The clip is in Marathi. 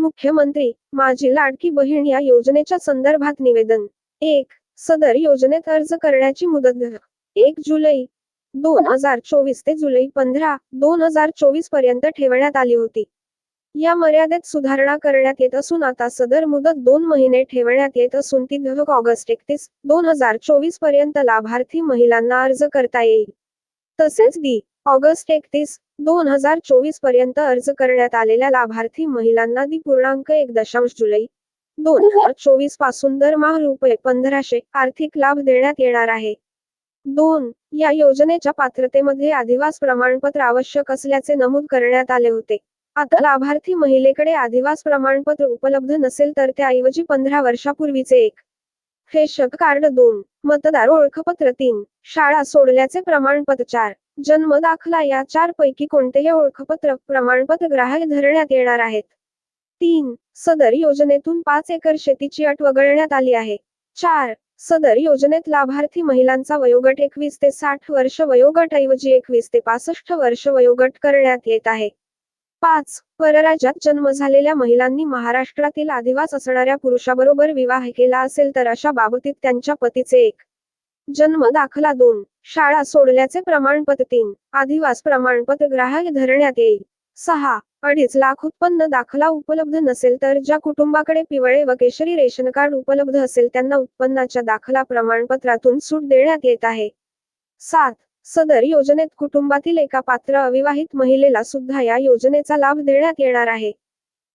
मुख्यमंत्री माझी लाडकी बहीण या योजनेच्या संदर्भात निवेदन. एक सदर योजनेत अर्ज करण्याची मुदत एक जुलै दोन हजार चोवीस ते जुलै पंधरा दोन हजार चोवीसपर्यंत ठेवण्यात आली होती. या मर्यादेत सुधारणा करण्यात येत असून आता सदर मुदत दोन महिने ठेवण्यात येत असून ती ऑगस्ट एकतीस दोन हजार चोवीसपर्यंत लाभार्थी महिलांना अर्ज करता येईल. तसेच दी ऑगस्ट एकतीस दोन हजार चोवीसपर्यंत अर्ज करण्यात आलेल्या लाभार्थी महिलांना दी पूर्णांक एक दशांश जुलै दोन हजार चोवीसपासून दरमहा रुपये पंधराशे आर्थिक लाभ देण्यात येणार आहे. दोन या योजनेच्या पात्रतेमध्ये आदिवास प्रमाणपत्र आवश्यक असल्याचे नमूद करण्यात आले होते. आता लाभार्थी महिलेकडे आदिवास प्रमाणपत्र उपलब्ध नसेल तर त्याऐवजी पंधरा वर्षापूर्वीचे एक रेशन कार्ड दोन मतदार ओळखपत्र तीन शाळा सोडल्याचे प्रमाणपत्र चार जन्म दाखला या चार पैकी कोणतेही ओळखपत्र प्रमाणपत्र ग्राहक धरण्यात येणार आहेत. तीन सदर योजनेतून पाच एकर शेतीची अट वगळण्यात आली आहे. चार सदर योजनेत लाभार्थी महिलांचा वयोगट एकवीस ते साठ वर्ष वयोगट ऐवजी एकवीस ते पासष्ट वर्ष वयोगट करण्यात येत आहे. पाच. परराज्यात जन्म झालेल्या महिलांनी महाराष्ट्रातील आदिवास असणाऱ्या पुरुषाबरोबर विवाह केला असेल तर अशा बाबतीत त्यांच्या पतीचे एक. जन्म दाखला दोन. शाळा सोडल्याचे प्रमाणपत्र तीन. आदिवास प्रमाणपत्र ग्राह्य धरण्यात येईल. सहा. अडीच लाख उत्पन्न दाखला उपलब्ध नसेल तर ज्या कुटुंबाकडे पिवळे व केशरी रेशन कार्ड उपलब्ध असेल त्यांना उत्पन्नाच्या दाखला प्रमाणपत्रातून सूट देण्यात येत आहे. सात. सदर योजनेत कुटुंबातील एका पात्र अविवाहित महिलेला सुद्धा या योजनेचा लाभ देण्यात येणार आहे.